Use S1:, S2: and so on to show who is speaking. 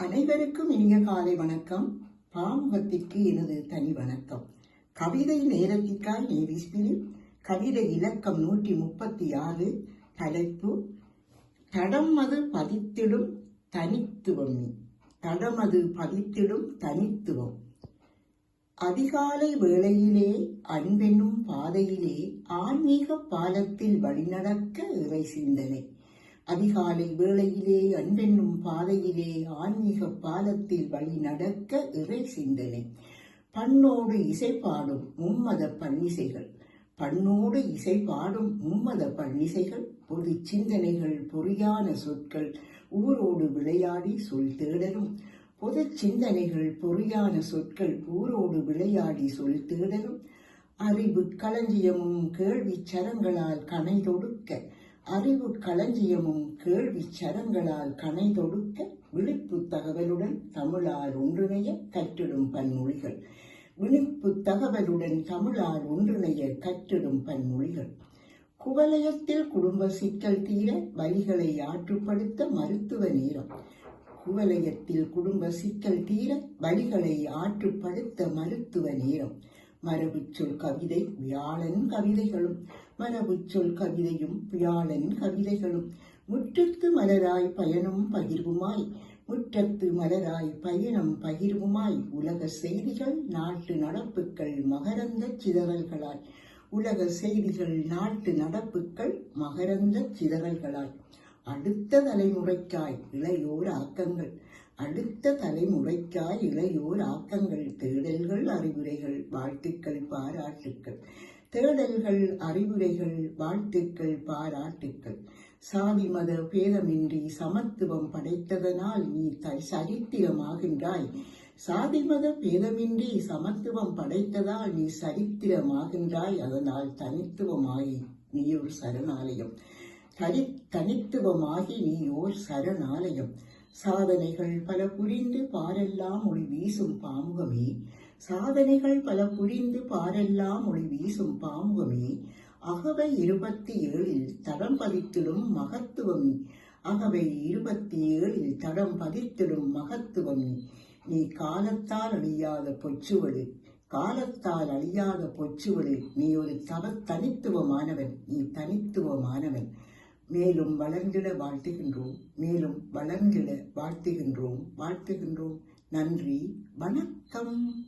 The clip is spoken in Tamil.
S1: அனைவருக்கும் இனிய காலை வணக்கம். பாமுகத்திற்கு எனது தனி வணக்கம். கவிதை நேரத்திற்காய் நேவிஸ்பிரில் கவிதை இலக்கம் நூற்றி முப்பத்தி ஆறு தலைப்பு தடம் அது பதித்திடும் தனித்துவம். தடமது பதித்திடும் தனித்துவம். அதிகாலை வேளையிலே அன்பென்னும் பாதையிலே ஆன்மீக பாலத்தில் வழிநடக்க இறை சிந்தனை. அதிகாலை வேளையிலே அன்பென்னும் பாதையிலே ஆன்மீக பாலத்தில் வழி நடக்க இறை சிந்தனை. பண்ணோடு இசை பாடும் மும்மத பன்னிசைகள். பண்ணோடு இசை பாடும் மும்மத பன்னிசைகள். பொது சிந்தனைகள் பொறியான சொற்கள். ஊரோடு விளையாடி சொல் தேடலும். பொது சிந்தனைகள் பொறியான சொற்கள். ஊரோடு விளையாடி சொல் தேடலும். அறிவு களஞ்சியமும் கேள்வி சரங்களால் கனை தொடுக்க அறிவு களஞ்சியமும் கேள்வி சரங்களால் கனை தொடுக்க விழிப்பு தகவலுடன் தமிழால் ஒன்றிணைய கற்றிடும் பன்மொழிகள். விழிப்பு தகவலுடன் தமிழால் ஒன்றிணைய கற்றிடும் பன்மொழிகள். குவலயத்தில் குடும்ப சிக்கல் தீர வலிகளை ஆற்றுப்படுத்த மருத்துவ நேரம். குவலயத்தில் குடும்ப சிக்கல் தீர வழிகளை ஆற்றுப்படுத்த மருத்துவ நேரம். மரபுச்சொல் கவிதை வியாழன் கவிதைகளும். மரபுச்சொல் கவிதையும் வியாழன் கவிதைகளும். முற்றத்து மலராய் பயணம் பகிர்வுமாய். முற்றத்து மலராய் பயணம் பகிர்வுமாய். உலக செய்திகள் நாட்டு நடப்புகள் மகரந்த சிதறல்களாய். உலக செய்திகள் நாட்டு நடப்புகள் மகரந்த சிதறல்களாய். அடுத்த தலைமுறைக்காய் இளையோர் ஆக்கங்கள். அடுத்த தலைமுறைக்காய் இளையோர் ஆக்கங்கள் தேடல்கள் அறிவுரைகள் வாழ்த்துக்கள் பாராட்டுக்கள். தேடல்கள் அறிவுரைகள் வாழ்த்துக்கள் பாராட்டுக்கள். சாதி மத பேதமின்றி சமத்துவம் படைத்ததனால் நீ சரித்திரமாகின்றாய். சாதி மத பேதமின்றி சமத்துவம் படைத்ததால் நீ சரித்திரமாகின்றாய். அதனால் தனித்துவமாகி நீ ஒரு சரணாலயம். தனி தனித்துவமாகி நீ ஓர் சரணாலயம். சாதனைகள் பல புரிந்து பாரெல்லாம் ஒளி வீசும் பாமுகமே. சாதனைகள் பல புரிந்து பாரெல்லாம் ஒளி வீசும் பாமுகமே. அகவை இருபத்தி ஏழில் தடம் பதித்திடும் மகத்துவம். அகவை இருபத்தி ஏழில் தடம் பதித்திடும் மகத்துவம். நீ நீ காலத்தால் அழியாத பொச்சுவடு காலத்தால் அழியாத பொச்சுவடு. நீ ஒரு தவ தனித்துவமானவன் நீ தனித்துவமானவன். மேலும் வளர்ந்திட வாழ்த்துகின்றோம் மேலும் வளர்ந்திட வாழ்த்துகின்றோம் வாழ்த்துகின்றோம். நன்றி வணக்கம்.